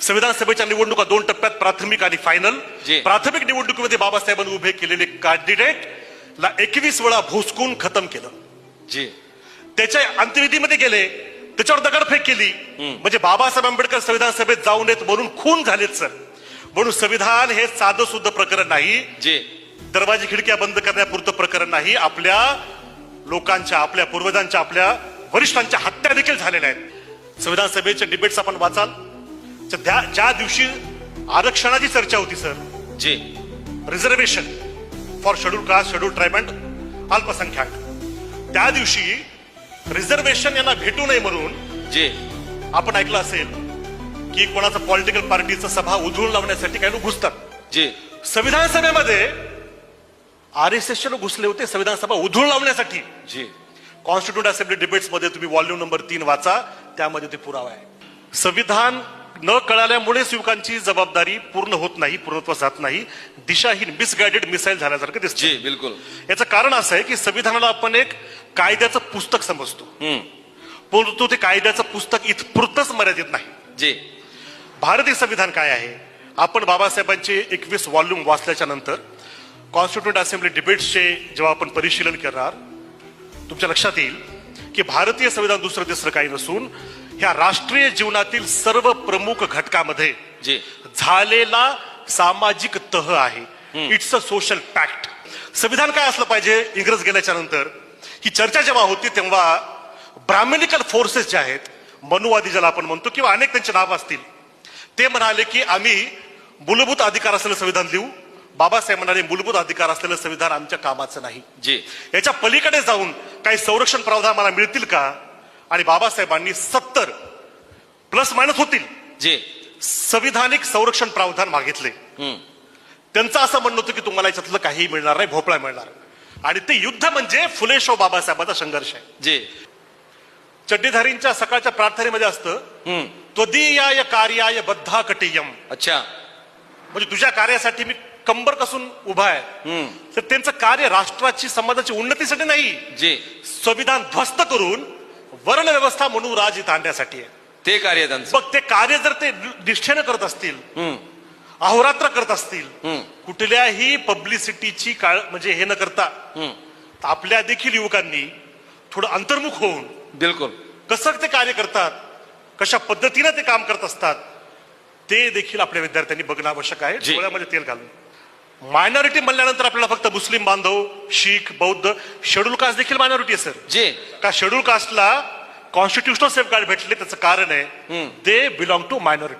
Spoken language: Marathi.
संविधान सभेच्या निवडणुका दोन टप्प्यात प्राथमिक आणि फायनल. प्राथमिक निवडणुकीमध्ये बाबासाहेबांनी उभे केलेले कॅन्डिडेट ला एकवीस वेळा भोसकून खतम केलं. जी. त्याच्या अंत्यविधीमध्ये गेले त्याच्यावर दगडफेक केली. म्हणजे बाबासाहेब आंबेडकर संविधान सभेत जाऊ नयेत म्हणून खून झालेत सर. म्हणून संविधान हे साधं सुद्ध प्रकरण नाही. जी. दरवाजे खिडक्या बंद करण्यापुरतं प्रकरण नाही. आपल्या लोकांच्या आपल्या पूर्वजांच्या आपल्या वरिष्ठांच्या हत्या देखील झालेल्या आहेत. संविधान सभेचे डिबेट्स आपण वाचाल. त्या ज्या दिवशी आरक्षणाची चर्चा होती sir. Ji. Reservation for schedule caste schedule tribe and अल्पसंख्याक. त्या दिवशी रिझर्वेशन यांना भेटू नये म्हणून जी. आपण ऐकलं असेल की कोणाचं पॉलिटिकल पार्टीचं सभा उधळून लावण्यासाठी काही लोक घुसतात. जी. संविधान सभेमध्ये आर एस एसचे लोक घुसले होते संविधान सभा उधळून लावण्यासाठी. जी. कॉन्स्टिट्यूट असेंब्ली डिबेट्समध्ये तुम्ही वॉल्यूम नंबर तीन वाचा त्यामध्ये ते पुरावा आहे. संविधान न कळाल्यामुळे युवकांची जबाबदारी पूर्ण होत नाही पूर्णत्व जात नाही. दिशाहीन मिसगायडेड मिसाईल झाल्यासारखं दिसतं जी बिलकुल. याचं कारण असं आहे की संविधानाला आपण एक कायद्याचं पुस्तक समजतो. परंतु ते कायद्याचं पुस्तक इथपुरतच मर्यादित नाही. जी. भारतीय संविधान काय आहे? आपण बाबासाहेबांचे एकवीस वॉल्यूम वाचल्याच्या नंतर कॉन्स्टिट्यूट असेंब्ली डिबेट्सचे जेव्हा आपण परिशीलन करणार तुमच्या लक्षात येईल की भारतीय संविधान दुसरं तिसरं काही नसून ह्या राष्ट्रीय जीवनातील सर्व प्रमुख घटकामध्ये जी. झालेला सामाजिक तह आहे. इट्स अ सोशल पॅक्ट संविधान काय असलं पाहिजे इंग्रज गेल्याच्यानंतर? ही चर्चा जेव्हा होती तेव्हा ब्राह्मणिकल फोर्सेस जे आहेत मनुवादी ज्याला आपण म्हणतो किंवा अनेक त्यांचे नाव असतील ते म्हणाले की आम्ही मूलभूत अधिकार असलेलं संविधान लिहू. बाबासाहेब म्हणाले मूलभूत अधिकार असलेलं संविधान आमच्या कामाचं नाही. जी. याच्या पलीकडे जाऊन काही संरक्षण प्रावधान मला मिळतील का? आणि बाबासाहेबांनी सत्तर प्लस मायनस होतील. जी. संविधानिक संरक्षण प्रावधान मागितले. त्यांचं असं म्हणणं होतं की तुम्हाला याच्यातलं काही मिळणार नाही भोपळा मिळणार. आणि ते युद्ध म्हणजे फुले शो बाबासाहेबांचा संघर्ष आहे. जी. चड्डीधारींच्या सकाळच्या प्रार्थनेमध्ये असतं त्वदीयाय कार्याय बद्धा कटियम अच्छा. म्हणजे तुझ्या कार्यासाठी मी कंबर कसून उभा आहे. तर त्यांचं कार्य राष्ट्राची समाजाची उन्नतीसाठी नाही. जी. संविधान ध्वस्त करून वर्ण व्यवस्था म्हणून राज इथं आणण्यासाठी आहे. ते कार्य त्यांचं. मग ते कार्य जर ते निष्ठेनं करत असतील अहोरात्र करत असतील कुठल्याही पब्लिसिटीची काळ म्हणजे हे न करता तर आपल्या देखील युवकांनी थोडं अंतर्मुख होऊन बिलकुल. कसं ते कार्य करतात कशा पद्धतीनं ते काम करत असतात ते देखील आपल्या विद्यार्थ्यांनी बघणं आवश्यक आहे. जी. डोळ्यामध्ये तेल घालून. मायनॉरिटी म्हणल्यानंतर आपल्याला फक्त मुस्लिम बांधव शीख बौद्ध शेड्यूल कास्ट देखील मायनॉरिटी आहे सर जी. का शेड्यूल कास्टला कॉन्स्टिट्युशनल सेफ गार्ड भेटले त्याचं कारण आहे दे बिलॉंग टू मायनॉरिटी